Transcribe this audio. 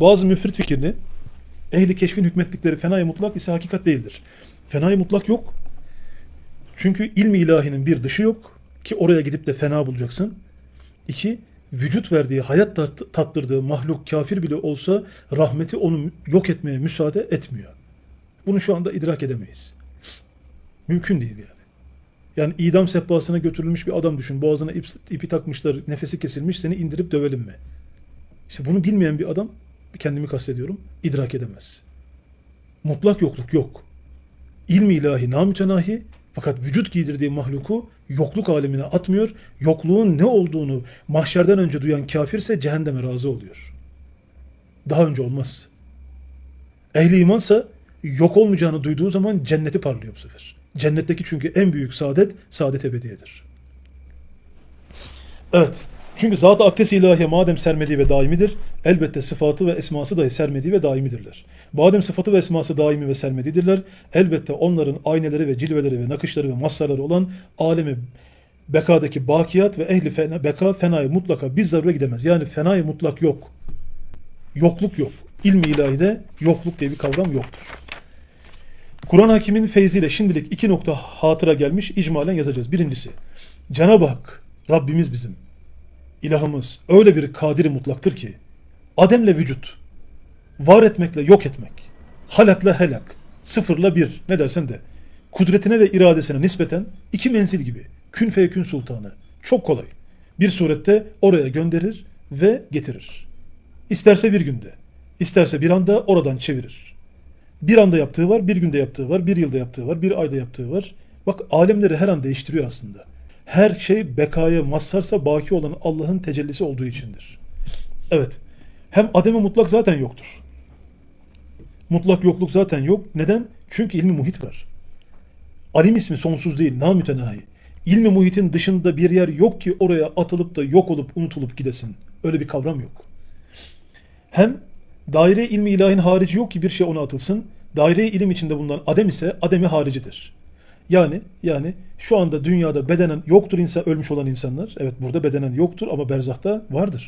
bazı müfrit fikrini ehli keşfin hükmettikleri fenayı mutlak ise hakikat değildir. Fenayı mutlak yok. Çünkü ilmi ilahinin bir dışı yok ki oraya gidip de fena bulacaksın. İki, vücut verdiği, hayat tat- tattırdığı mahluk kafir bile olsa rahmeti onu yok etmeye müsaade etmiyor. Bunu şu anda idrak edemeyiz. Mümkün değil yani. Yani idam sehpasına götürülmüş bir adam düşün. Boğazına ip, ipi takmışlar, nefesi kesilmiş, seni indirip dövelim mi? İşte bunu bilmeyen bir adam, kendimi kastediyorum, idrak edemez. Mutlak yokluk yok. İlmi ilahi namütenahi fakat vücut giydirdiği mahluku yokluk alemine atmıyor. Yokluğun ne olduğunu mahşerden önce duyan kafirse cehenneme razı oluyor. Daha önce olmaz. Ehli imansa yok olmayacağını duyduğu zaman cenneti parlıyor bu sefer. Cennetteki çünkü en büyük saadet, saadet ebediyedir. Evet. Çünkü zat-ı akdes ilahiye madem sermediği ve daimidir, elbette sıfatı ve esması dahi sermediği ve daimidirler. Madem sıfatı ve esması daimi ve sermedidirler, elbette onların ayneleri ve cilveleri ve nakışları ve mazharları olan alemi bekadaki bakiyat ve ehli fena, beka fenayı mutlaka biz zarure gidemez. Yani fenayı mutlak yok. Yokluk yok. İlmi ilahide yokluk diye bir kavram yoktur. Kur'an hakimin feyziyle şimdilik iki nokta hatıra gelmiş icmalen yazacağız. Birincisi, Cenab-ı Hak, Rabbimiz bizim, ilahımız öyle bir kadiri mutlaktır ki, Ademle vücut, var etmekle yok etmek, halakla helak, sıfırla bir ne dersen de, kudretine ve iradesine nispeten iki menzil gibi, kün feyekün sultanı, çok kolay. Bir surette oraya gönderir ve getirir. İsterse bir günde, isterse bir anda oradan çevirir. Bir anda yaptığı var, bir günde yaptığı var, bir yılda yaptığı var, bir ayda yaptığı var. Bak alemleri her an değiştiriyor aslında. Her şey bekaya mazharsa baki olan Allah'ın tecellisi olduğu içindir. Evet. Hem ademe mutlak zaten yoktur. Mutlak yokluk zaten yok. Neden? Çünkü ilmi muhit var. Alim ismi sonsuz değil, namütenahi. İlmi muhitin dışında bir yer yok ki oraya atılıp da yok olup unutulup gidesin. Öyle bir kavram yok. Hem daire ilmi ilahin harici yok ki bir şey ona atılsın. Daire ilim içinde bulunan adem ise ademi haricidir. Yani yani şu anda dünyada bedenen yoktur insan ölmüş olan insanlar. Evet burada bedenen yoktur ama berzahta vardır.